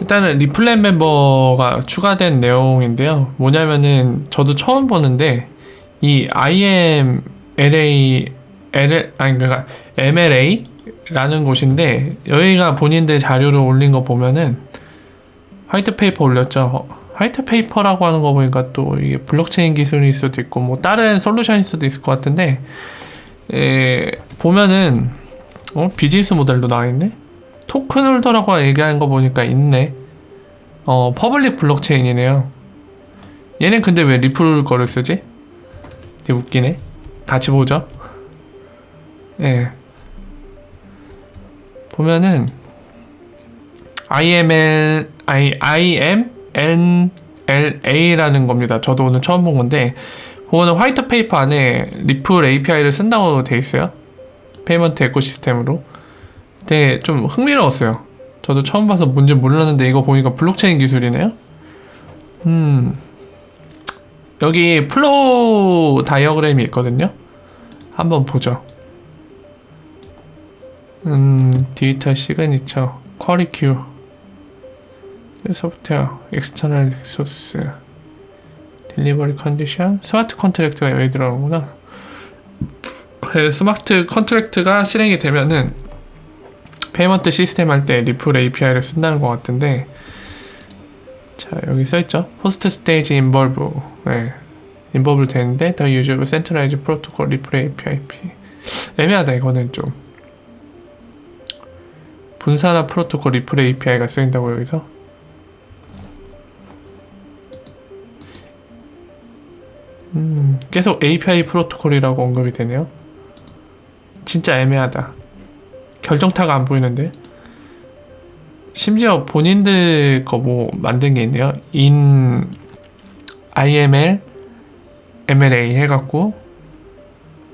일단은 리플랜 멤버가 추가된 내용인데요. 뭐냐면은 저도 처음 보는데 이 IM LA L 아니 그러니까 MLA라는 곳인데 여기가 본인들 자료를 올린 거 보면은 화이트 페이퍼 올렸죠. 화이트 페이퍼라고 하는 거 보니까 또 이게 블록체인 기술일 수도 있고 뭐 다른 솔루션일 수도 있을 것 같은데 에, 보면은 어 비즈니스 모델도 나와 있네. 토큰 홀더라고 얘기하는 거 보니까 있네. 어, 퍼블릭 블록체인이네요. 얘는 근데 왜 리플 거를 쓰지? 되게 웃기네. 같이 보죠. 예. 보면은 IML I IMNLA라는 겁니다. 저도 오늘 처음 본 건데 그거는 화이트 페이퍼 안에 리플 API를 쓴다고 돼 있어요. 페이먼트 에코시스템으로. 근데 좀 흥미로웠어요. 저도 처음 봐서 뭔지 몰랐는데 이거 보니까 블록체인 기술이네요. 음. 여기 플로우 다이어그램이 있거든요. 한번 보죠. 음, 디지털 시그니처, 쿼리 큐, 소프트웨어, 엑스터널 리소스, 딜리버리 컨디션, 스마트 컨트랙트가 여기 들어가는구나. 그 스마트 컨트랙트가 실행이 되면은 페이먼트 시스템 할 때 리플 API를 쓴다는 것 같은데 자 여기 써있죠? 호스트 스테이지 인벌브 네. 인벌브 되는데 더 유저브 센트라이즈 프로토콜 리플 API 애매하다 이거는 좀. 분산화 프로토콜 리플 API가 쓰인다고 여기서? 음 계속 API 프로토콜이라고 언급이 되네요. 진짜 애매하다 결정타가 안 보이는데 심지어 본인들 거 뭐 만든 게 있네요. in IML MLA 해갖고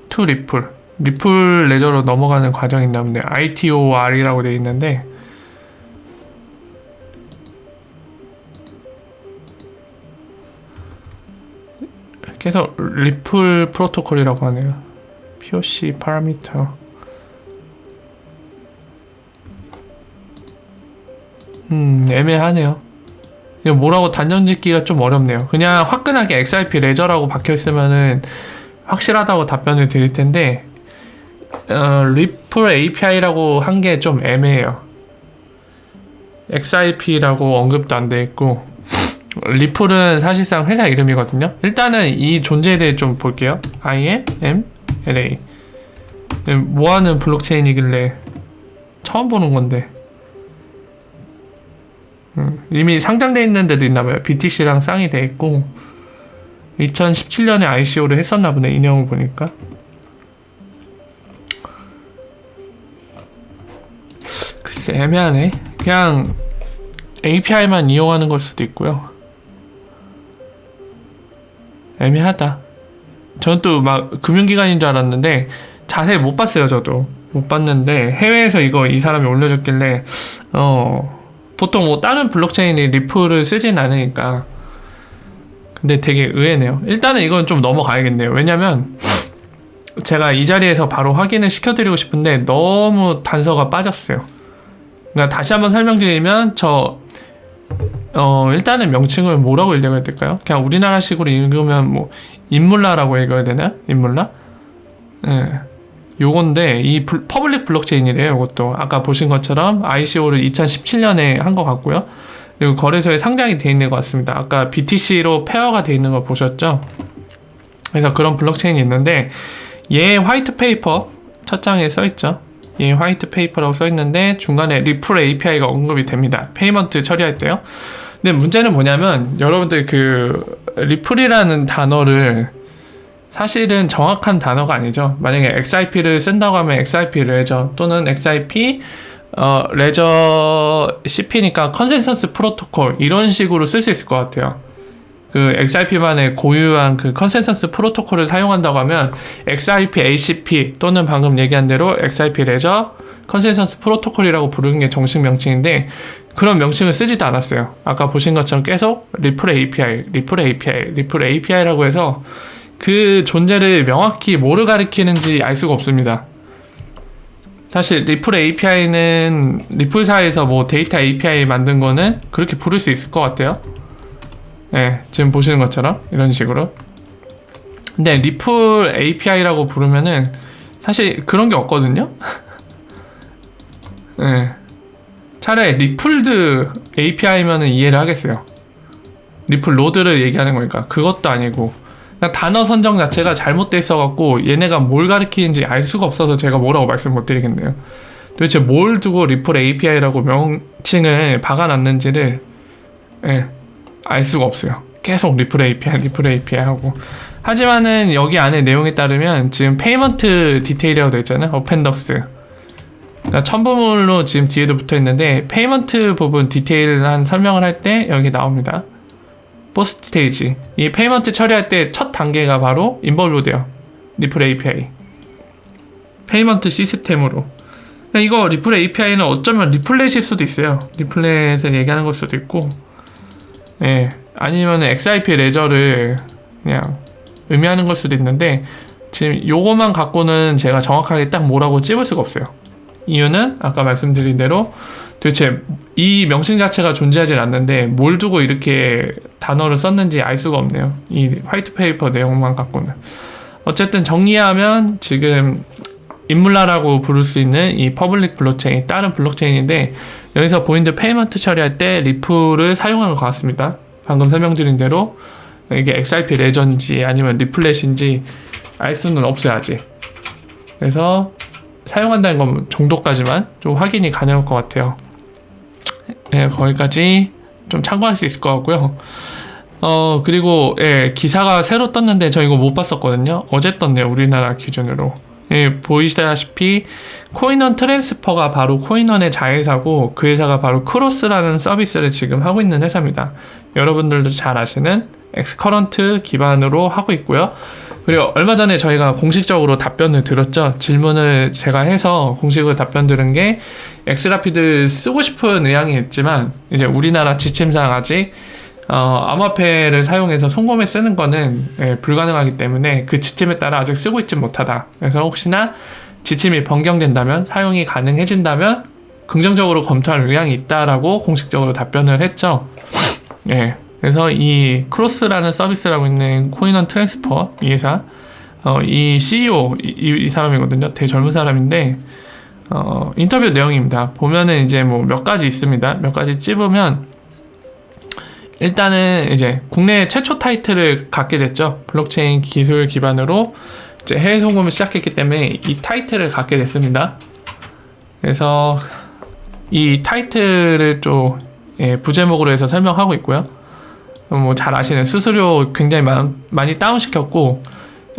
to 리플 리플 레저로 넘어가는 과정이 있나 본데 ITOR이라고 돼 있는데 계속 리플 프로토콜이라고 하네요. POC 파라미터 음, 애매하네요. 이거 뭐라고 단정 짓기가 좀 어렵네요. 그냥 화끈하게 XRP 레저라고 박혀 있으면은 확실하다고 답변을 드릴 텐데, 어, 리플 API라고 한 게 좀 애매해요. XRP라고 언급도 안 돼 있고, 리플은 사실상 회사 이름이거든요. 일단은 이 존재에 대해 좀 볼게요. IMLA. 뭐 하는 블록체인이길래 처음 보는 건데. 음, 이미 상장돼 있는 데도 있나 봐요. BTC랑 쌍이 돼 있고 2017년에 ICO를 했었나 보네. 인형을 보니까. 글쎄 애매하네. 그냥 API만 이용하는 걸 수도 있고요. 애매하다. 전또막 금융기관인 줄 알았는데 자세히 못 봤어요. 저도 못 봤는데 해외에서 이거 이 사람이 올려줬길래 어 보통 뭐 다른 블록체인이 리플을 쓰진 않으니까 근데 되게 의외네요 일단은 이건 좀 넘어가야겠네요 왜냐면 제가 이 자리에서 바로 확인을 시켜드리고 싶은데 너무 단서가 빠졌어요 그러니까 다시 한번 설명드리면 저 어, 일단은 명칭을 뭐라고 읽어야 될까요? 그냥 우리나라식으로 읽으면 뭐 인물라라고 읽어야 되나? 인물라? 예. 네. 요건데 이 블, 퍼블릭 블록체인이래요. 이것도 아까 보신 것처럼 ICO를 2017년에 한 것 같고요. 그리고 거래소에 상장이 돼 있는 것 같습니다. 아까 BTC로 페어가 돼 있는 거 보셨죠? 그래서 그런 블록체인이 있는데 얘 화이트 페이퍼 첫 장에 써 있죠. 얘 화이트 페이퍼라고 써 있는데 중간에 리플 API가 언급이 됩니다. 페이먼트 처리할 때요. 근데 문제는 뭐냐면 여러분들 그 리플이라는 단어를 사실은 정확한 단어가 아니죠. 만약에 XIP를 쓴다고 하면 XIP 레저 또는 XIP 어, 레저 CP니까 컨센서스 프로토콜 이런 식으로 쓸 수 있을 것 같아요. 그 XIP만의 고유한 그 컨센서스 프로토콜을 사용한다고 하면 XIP ACP 또는 방금 얘기한 대로 XIP 레저 컨센서스 프로토콜이라고 부르는 게 정식 명칭인데 그런 명칭을 쓰지도 않았어요. 아까 보신 것처럼 계속 리플 API, 리플 API, 리플 API라고 해서 그 존재를 명확히 뭐를 가리키는지 알 수가 없습니다. 사실 리플 API는 리플사에서 뭐 데이터 API 만든 거는 그렇게 부를 수 있을 것 같아요. 네, 지금 보시는 것처럼 이런 식으로. 근데 리플 API라고 부르면은 사실 그런 게 없거든요. 네. 차라리 리플드 API면은 이해를 하겠어요. 리플 로드를 얘기하는 거니까 그것도 아니고 단어 선정 자체가 잘못돼 있어갖고 얘네가 뭘 가리키는지 알 수가 없어서 제가 뭐라고 말씀 못 드리겠네요. 도대체 뭘 두고 리플 API라고 명칭을 박아놨는지를 예, 알 수가 없어요. 계속 리플 API, 리플 API 하고 하지만은 여기 안에 내용에 따르면 지금 페이먼트 디테일이라고 되어 있잖아요. 어펜더스 그러니까 첨부물로 지금 뒤에도 붙어 있는데 페이먼트 부분 디테일한 설명을 할 때 여기 나옵니다. 포스트 스테이지. 이 페이먼트 처리할 때 첫 단계가 바로 인볼브돼요. 리플 API. 페이먼트 시스템으로. 그러니까 이거 리플 API는 어쩌면 리플렛일 수도 있어요. 리플렛을 얘기하는 걸 수도 있고, 예, 아니면 XIP 레저를 그냥 의미하는 걸 수도 있는데 지금 요거만 갖고는 제가 정확하게 딱 뭐라고 찝을 수가 없어요. 이유는 아까 말씀드린 대로 도대체 이 명칭 자체가 존재하지 않는데 뭘 두고 이렇게 단어를 썼는지 알 수가 없네요. 이 화이트 페이퍼 내용만 갖고는. 어쨌든 정리하면 지금 인물라라고 부를 수 있는 이 퍼블릭 블록체인, 다른 블록체인인데 여기서 보인드 페이먼트 처리할 때 리플을 사용한 것 같습니다. 방금 설명드린 대로 이게 XRP 레전지 아니면 리플렛인지 알 수는 아직. 그래서 사용한다는 건 정도까지만 좀 확인이 가능할 것 같아요. 예, 거기까지 좀 참고할 수 있을 것 같고요. 어, 그리고, 예, 기사가 새로 떴는데 저 이거 못 봤었거든요. 어제 떴네요, 우리나라 기준으로. 예, 보이시다시피 코인원 트랜스퍼가 바로 코인원의 자회사고 그 회사가 바로 크로스라는 서비스를 지금 하고 있는 회사입니다. 여러분들도 잘 아시는 엑스커런트 기반으로 하고 있고요. 그리고 얼마 전에 저희가 공식적으로 답변을 드렸죠. 질문을 제가 해서 공식으로 답변 들은 게 엑스라피드 쓰고 싶은 의향이 있지만 이제 우리나라 지침상 아직 어, 암호화폐를 사용해서 송금에 쓰는 거는 예, 불가능하기 때문에 그 지침에 따라 아직 쓰고 있지 못하다. 그래서 혹시나 지침이 변경된다면 사용이 가능해진다면 긍정적으로 검토할 의향이 있다라고 공식적으로 답변을 했죠. 예. 그래서 이 크로스라는 서비스라고 있는 코인원 트랜스퍼 이 회사 어, 이 CEO 이, 이 사람이거든요. 되게 젊은 사람인데 어, 인터뷰 내용입니다. 보면은 이제 뭐 몇 가지 있습니다. 몇 가지 찝으면 일단은 이제 국내 최초 타이틀을 갖게 됐죠. 블록체인 기술 기반으로 이제 해외 송금을 시작했기 때문에 이 타이틀을 갖게 됐습니다. 그래서 이 타이틀을 좀 예, 부제목으로 해서 설명하고 있고요. 뭐 잘 아시는 수수료 굉장히 많, 많이 다운시켰고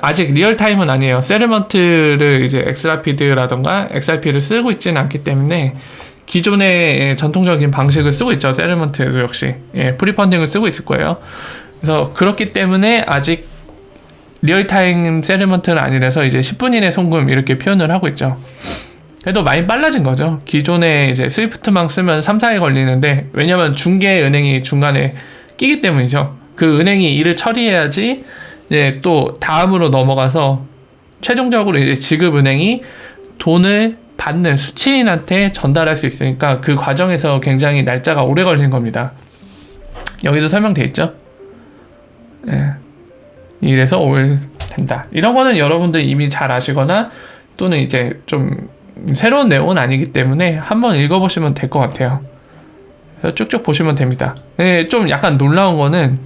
아직 리얼타임은 아니에요. 세르먼트를 이제 엑스라피드라던가 XRP를 쓰고 있지는 않기 때문에 기존의 전통적인 방식을 쓰고 있죠. 세르먼트도 역시 예, 프리펀딩을 쓰고 있을 거예요. 그래서 그렇기 때문에 아직 리얼타임 세르먼트는 아니라서 이제 10분 이내 송금 이렇게 표현을 하고 있죠. 그래도 많이 빨라진 거죠. 기존에 이제 스위프트망 쓰면 3, 4일 걸리는데 왜냐면 중개 은행이 중간에 끼기 때문이죠. 그 은행이 일을 처리해야지 이제 또 다음으로 넘어가서 최종적으로 이제 지급 은행이 돈을 받는 수취인한테 전달할 수 있으니까 그 과정에서 굉장히 날짜가 오래 걸리는 겁니다. 여기도 설명돼 있죠. 예. 이래서 오래 된다. 이런 거는 여러분들 이미 잘 아시거나 또는 이제 좀 새로운 내용은 아니기 때문에 한번 읽어보시면 될 것 같아요. 그래서 쭉쭉 보시면 됩니다. 예, 좀 약간 놀라운 거는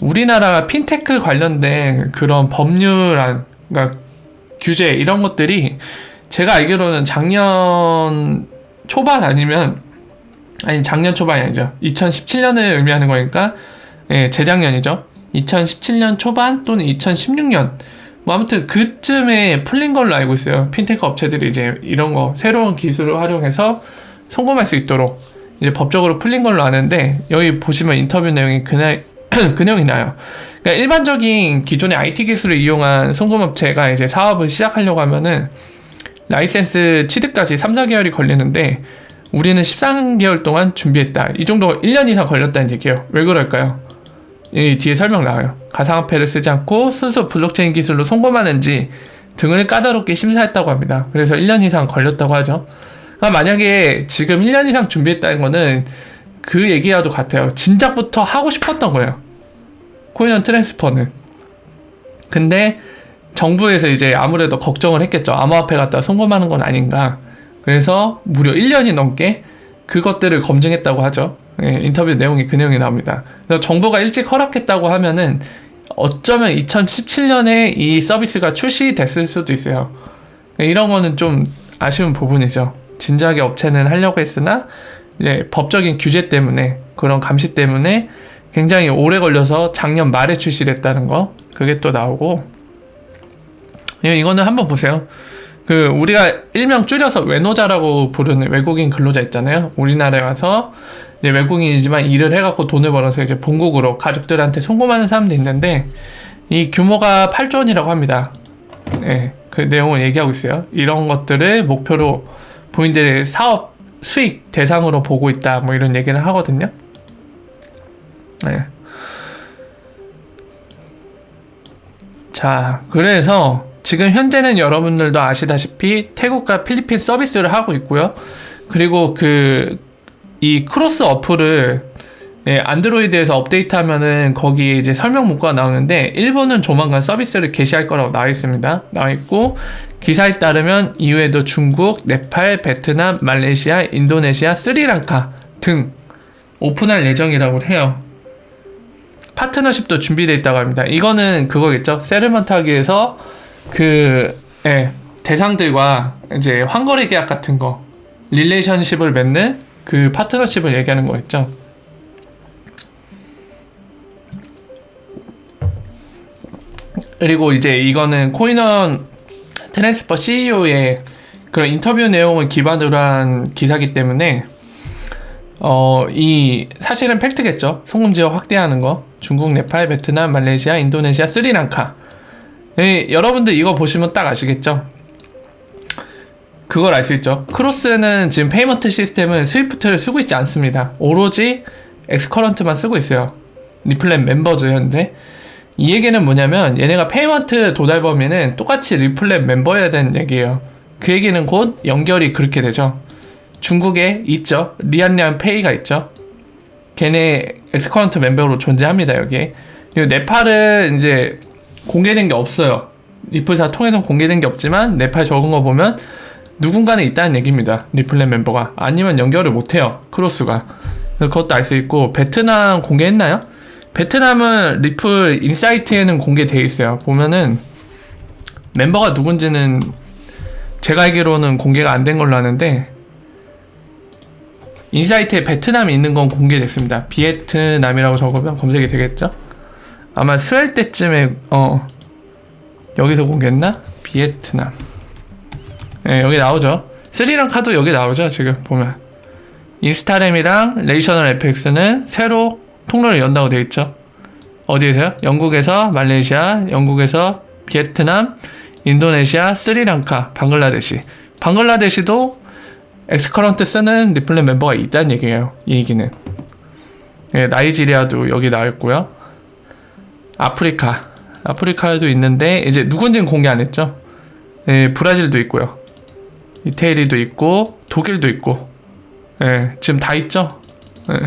우리나라 핀테크 관련된 그런 법률안, 그러니까 규제 이런 것들이 제가 알기로는 작년 초반 아니면 아니 작년 초반이 아니죠. 2017년을 의미하는 거니까 예, 재작년이죠. 2017년 초반 또는 2016년 뭐 아무튼 그쯤에 풀린 걸로 알고 있어요. 핀테크 업체들이 이제 이런 거 새로운 기술을 활용해서 송금할 수 있도록 이제 법적으로 풀린 걸로 아는데 여기 보시면 인터뷰 내용이 그날 그 내용이 나요. 그러니까 일반적인 기존의 IT 기술을 이용한 송금업체가 이제 사업을 시작하려고 하면은 라이센스 취득까지 3, 4개월이 걸리는데 우리는 13개월 동안 준비했다. 이 정도 1년 이상 걸렸다는 얘기예요. 왜 그럴까요? 이 뒤에 설명 나와요. 가상화폐를 쓰지 않고 순수 블록체인 기술로 송금하는지 등을 까다롭게 심사했다고 합니다. 그래서 1년 이상 걸렸다고 하죠. 그러니까 만약에 지금 1년 이상 준비했다는 거는 그 얘기와도 같아요. 진작부터 하고 싶었던 거예요. 코인원 트랜스퍼는. 근데 정부에서 이제 아무래도 걱정을 했겠죠. 암호화폐 갖다 송금하는 건 아닌가. 그래서 무려 1년이 넘게 그것들을 검증했다고 하죠. 예, 인터뷰 내용이 그 내용이 나옵니다. 그래서 정부가 일찍 허락했다고 하면은 어쩌면 2017년에 이 서비스가 출시됐을 수도 있어요. 예, 이런 거는 좀 아쉬운 부분이죠. 진작에 업체는 하려고 했으나 이제 법적인 규제 때문에 그런 감시 때문에 굉장히 오래 걸려서 작년 말에 출시됐다는 거 그게 또 나오고 예, 이거는 한번 보세요. 그 우리가 일명 줄여서 외노자라고 부르는 외국인 근로자 있잖아요. 우리나라에 와서 이제 외국인이지만 일을 해갖고 돈을 벌어서 이제 본국으로 가족들한테 송금하는 사람도 있는데 이 규모가 8조 원이라고 합니다. 네, 그 내용을 얘기하고 있어요. 이런 것들을 목표로 본인들의 사업 수익 대상으로 보고 있다. 뭐 이런 얘기를 하거든요. 네. 자, 그래서 지금 현재는 여러분들도 아시다시피 태국과 필리핀 서비스를 하고 있고요. 그리고 그 이 크로스 어플을 예, 안드로이드에서 업데이트하면은 거기 이제 설명 문구가 나오는데 일본은 조만간 서비스를 개시할 거라고 나와 있습니다. 나와 있고 기사에 따르면 이후에도 중국, 네팔, 베트남, 말레이시아, 인도네시아, 스리랑카 등 오픈할 예정이라고 해요. 파트너십도 준비되어 있다고 합니다. 이거는 그거겠죠. 세르먼트 하기 위해서 그 예, 대상들과 이제 환거래 계약 같은 거 릴레이션십을 맺는 그 파트너십을 얘기하는 거겠죠. 그리고 이제 이거는 코인원 트랜스퍼 CEO의 그런 인터뷰 내용을 기반으로 한 기사기 때문에 어, 이 사실은 팩트겠죠. 송금 지역 확대하는 거. 중국, 네팔, 베트남, 말레이시아, 인도네시아, 스리랑카. 예, 여러분들 이거 보시면 딱 아시겠죠? 그걸 알 수 있죠. 크로스는 지금 페이먼트 시스템은 스위프트를 쓰고 있지 않습니다. 오로지 엑스커런트만 쓰고 있어요. 리플랜 멤버죠, 현재. 이 얘기는 뭐냐면 얘네가 페이먼트 도달 범위는 똑같이 리플랜 멤버여야 되는 얘기예요. 그 얘기는 곧 연결이 그렇게 되죠. 중국에 있죠. 리안리안 페이가 있죠. 걔네 엑스커런트 멤버로 존재합니다, 여기. 그리고 네팔은 이제 공개된 게 없어요. 리플사 통해서 공개된 게 없지만 네팔 적은 거 보면 누군가는 있다는 얘기입니다. 리플랜 멤버가 아니면 연결을 못 해요. 크로스가 그것도 알 수 있고 베트남 공개했나요? 베트남은 리플 인사이트에는 공개돼 있어요. 보면은 멤버가 누군지는 제가 알기로는 공개가 안 된 걸로 아는데 인사이트에 베트남이 있는 건 공개됐습니다. 비에트남이라고 적으면 검색이 되겠죠? 아마 수할 때쯤에 어 여기서 공개했나? 비에트남. 네, 여기 나오죠. 스리랑카도 여기 나오죠. 지금 보면 인스타램이랑 레이셔널 FX는 새로 통로를 연다고 되어 있죠. 어디에서요? 영국에서 말레이시아, 영국에서 베트남, 인도네시아, 스리랑카, 방글라데시. 방글라데시도 엑스커런트 쓰는 리플렛 멤버가 있다는 얘기예요. 이 얘기는. 예, 나이지리아도 여기 나와 있고요. 아프리카. 아프리카에도 있는데 이제 누군지는 공개 안 했죠. 예, 브라질도 있고요. 이태리도 있고 독일도 있고. 예, 지금 다 있죠. 예,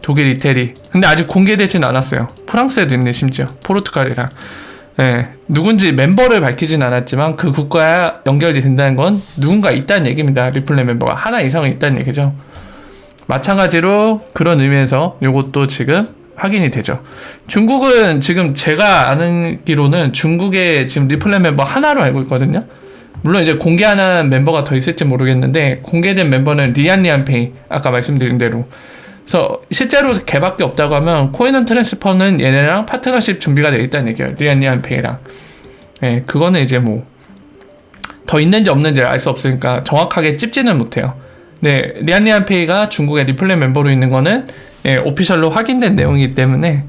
독일, 이태리. 근데 아직 공개되진 않았어요. 프랑스에도 있네 심지어. 포르투갈이랑. 예, 누군지 멤버를 밝히진 않았지만 그 국가에 연결이 된다는 건 누군가 있다는 얘기입니다. 리플레 멤버가 하나 이상은 있다는 얘기죠. 마찬가지로 그런 의미에서 이것도 지금 확인이 되죠. 중국은 지금 제가 아는 기로는 중국에 지금 리플레 멤버 하나로 알고 있거든요. 물론 이제 공개하는 멤버가 더 있을지 모르겠는데 공개된 멤버는 리안리안페이 아까 말씀드린 대로 그래서 실제로 걔밖에 없다고 하면 코인원 트랜스퍼는 얘네랑 파트너십 준비가 되어 있다는 얘기예요. 리안리안 페이랑. 예, 그거는 이제 뭐 더 있는지 없는지를 알수 없으니까 정확하게 찝지는 못해요. 네, 리안리안 페이가 중국의 리플레 멤버로 있는 거는 예, 오피셜로 확인된 내용이기 때문에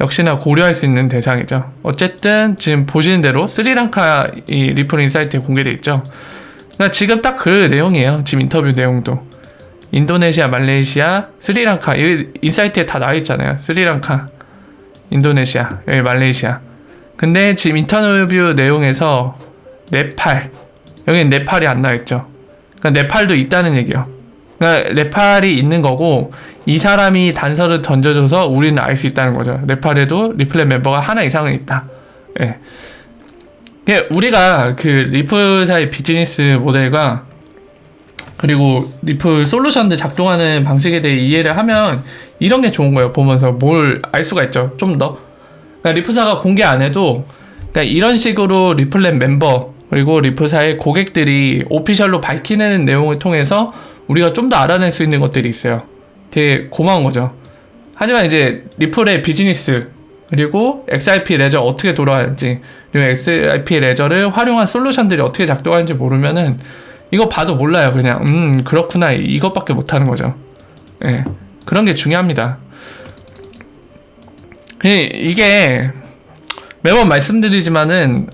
역시나 고려할 수 있는 대상이죠. 어쨌든 지금 보시는 대로 스리랑카 이 리플 인사이트에 공개돼 있죠. 그러니까 지금 딱 그 내용이에요. 지금 인터뷰 내용도. 인도네시아, 말레이시아, 스리랑카 이 인사이트에 다 나와 있잖아요. 스리랑카, 인도네시아, 여기 말레이시아. 근데 지금 인터뷰 내용에서 네팔 여기는 네팔이 안 나와 있죠. 그러니까 네팔도 있다는 얘기요. 그러니까 네팔이 있는 거고 이 사람이 단서를 던져줘서 우리는 알 수 있다는 거죠. 네팔에도 리플렛 멤버가 하나 이상은 있다. 예. 예, 우리가 그 리플사의 비즈니스 모델과 그리고 리플 솔루션들 작동하는 방식에 대해 이해를 하면 이런 게 좋은 거예요. 보면서 뭘 알 수가 있죠. 좀 더. 그러니까 리플사가 공개 안 해도 그러니까 이런 식으로 리플렛 멤버 그리고 리플사의 고객들이 오피셜로 밝히는 내용을 통해서 우리가 좀 더 알아낼 수 있는 것들이 있어요. 되게 고마운 거죠. 하지만 이제 리플의 비즈니스 그리고 XRP 레저 어떻게 돌아가는지 그리고 XRP 레저를 활용한 솔루션들이 어떻게 작동하는지 모르면은 이거 봐도 몰라요. 그냥 음 그렇구나 이것밖에 못하는 거죠. 예 그런 게 중요합니다. 이- 이게 매번 말씀드리지만은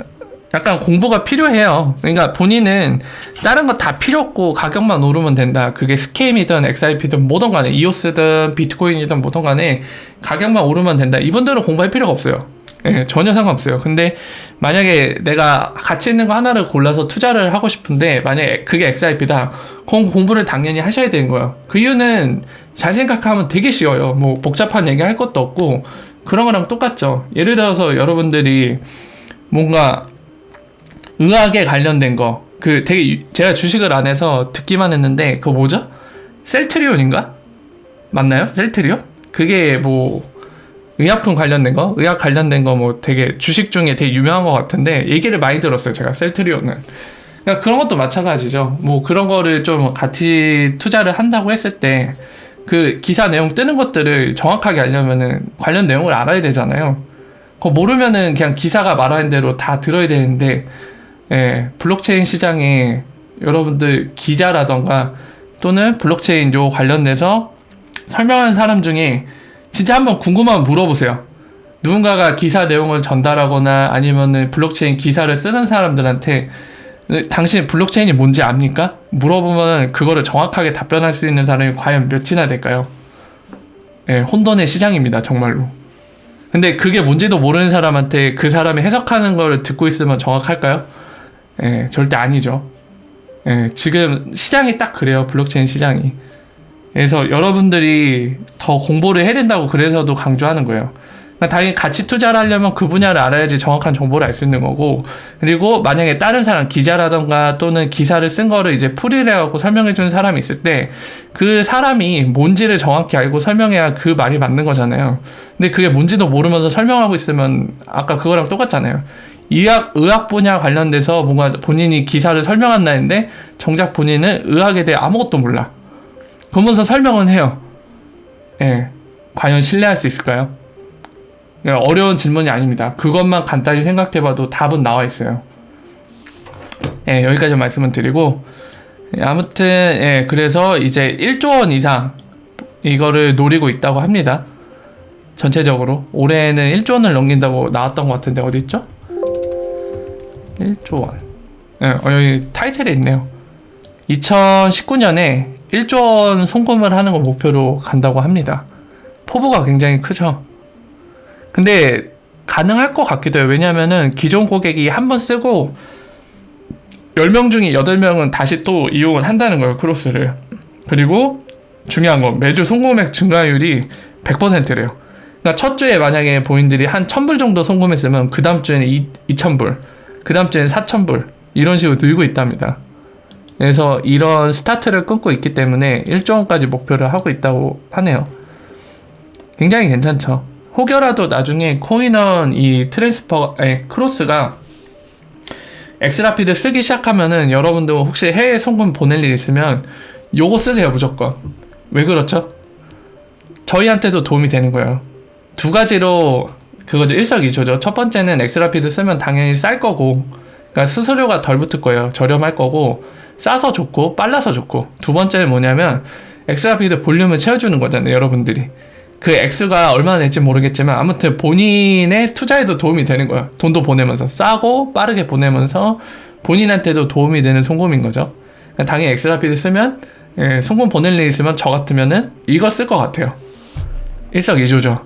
약간 공부가 필요해요. 그러니까 본인은 다른 거 다 필요 없고 가격만 오르면 된다. 그게 스케임이든 XRP든 뭐든 간에 이오스든 비트코인이든 뭐든 간에 가격만 오르면 된다. 이분들은 공부할 필요가 없어요. 예, 전혀 상관없어요. 근데 만약에 내가 가치 있는 거 하나를 골라서 투자를 하고 싶은데 만약에 그게 XRP다. 그럼 공부를 당연히 하셔야 되는 거예요. 그 이유는 잘 생각하면 되게 쉬워요. 뭐 복잡한 얘기 할 것도 없고 그런 거랑 똑같죠. 예를 들어서 여러분들이 뭔가 의학에 관련된 거, 그 되게 유- 제가 주식을 안 해서 듣기만 했는데 그거 뭐죠? 셀트리온인가? 맞나요? 셀트리온? 그게 뭐 의약품 관련된 거, 의학 관련된 거 뭐 되게 주식 중에 되게 유명한 것 같은데 얘기를 많이 들었어요. 제가 셀트리온은. 그러니까 그런 것도 마찬가지죠. 뭐 그런 거를 좀 같이 투자를 한다고 했을 때 그 기사 내용 뜨는 것들을 정확하게 알려면은 관련 내용을 알아야 되잖아요. 그거 모르면은 그냥 기사가 말하는 대로 다 들어야 되는데 예, 블록체인 시장에 여러분들 기자라던가 또는 블록체인 요 관련돼서 설명하는 사람 중에 진짜 한번 궁금하면 물어보세요. 누군가가 기사 내용을 전달하거나 아니면은 블록체인 기사를 쓰는 사람들한테 당신 블록체인이 뭔지 압니까? 물어보면 그거를 정확하게 답변할 수 있는 사람이 과연 몇이나 될까요? 예, 혼돈의 시장입니다, 정말로. 근데 그게 뭔지도 모르는 사람한테 그 사람이 해석하는 걸 듣고 있으면 정확할까요? 예, 절대 아니죠. 예, 지금 시장이 딱 그래요. 블록체인 시장이. 그래서 여러분들이 더 공부를 해야 된다고 그래서도 강조하는 거예요. 그러니까 당연히 같이 투자를 하려면 그 분야를 알아야지 정확한 정보를 알 수 있는 거고, 그리고 만약에 다른 사람, 기자라던가 또는 기사를 쓴 거를 이제 풀이를 해갖고 설명해 주는 사람이 있을 때, 그 사람이 뭔지를 정확히 알고 설명해야 그 말이 맞는 거잖아요. 근데 그게 뭔지도 모르면서 설명하고 있으면 아까 그거랑 똑같잖아요. 의학, 의학 분야 관련돼서 뭔가 본인이 기사를 설명한다 했는데 정작 본인은 의학에 대해 아무것도 몰라. 그러면서 설명은 해요. 예. 과연 신뢰할 수 있을까요? 예, 어려운 질문이 아닙니다. 그것만 간단히 생각해봐도 답은 나와 있어요. 예, 여기까지 말씀을 드리고, 예, 아무튼, 예, 그래서 이제 1조 원 이상 이거를 노리고 있다고 합니다. 전체적으로. 올해는 1조 원을 넘긴다고 나왔던 것 같은데, 어디 있죠? 1조 원. 예, 어, 여기 타이틀에 있네요. 2019년에 1조 원 송금을 하는 걸 목표로 간다고 합니다. 포부가 굉장히 크죠. 근데 가능할 것 같기도 해요. 왜냐면은 기존 고객이 한 번 쓰고 10명 중에 8명은 다시 또 이용을 한다는 거예요. 크로스를. 그리고 중요한 건 매주 송금액 증가율이 100%래요. 그러니까 첫 주에 만약에 본인들이 한 1000불 정도 송금했으면 그 다음 주에는 2000불, 그 다음 주에는 4000불 이런 식으로 늘고 있답니다. 그래서 이런 스타트를 끊고 있기 때문에 1조 원까지 목표를 하고 있다고 하네요. 굉장히 괜찮죠. 혹여라도 나중에 코인원 이 트랜스퍼, 아니, 크로스가 엑스라피드 쓰기 시작하면은 여러분들 혹시 해외 송금 보낼 일 있으면 요거 쓰세요 무조건. 왜 그렇죠? 저희한테도 도움이 되는 거예요. 두 가지로 그거죠 일석이조죠. 첫 번째는 엑스라피드 쓰면 당연히 쌀 거고, 그러니까 수수료가 덜 붙을 거예요. 저렴할 거고, 싸서 좋고 빨라서 좋고. 두 번째는 뭐냐면 엑스라 피드 볼륨을 채워주는 거잖아요, 여러분들이. 그 액수가 얼마나 될지 모르겠지만 아무튼 본인의 투자에도 도움이 되는 거예요. 돈도 보내면서 싸고 빠르게 보내면서 본인한테도 도움이 되는 송금인 거죠. 그러니까 당연히 엑스라피드 쓰면 예, 송금 보낼 일 있으면 저 같으면은 이거 쓸 것 같아요. 일석이조죠.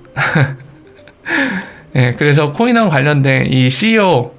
예, 그래서 코인하고 관련된 이 CEO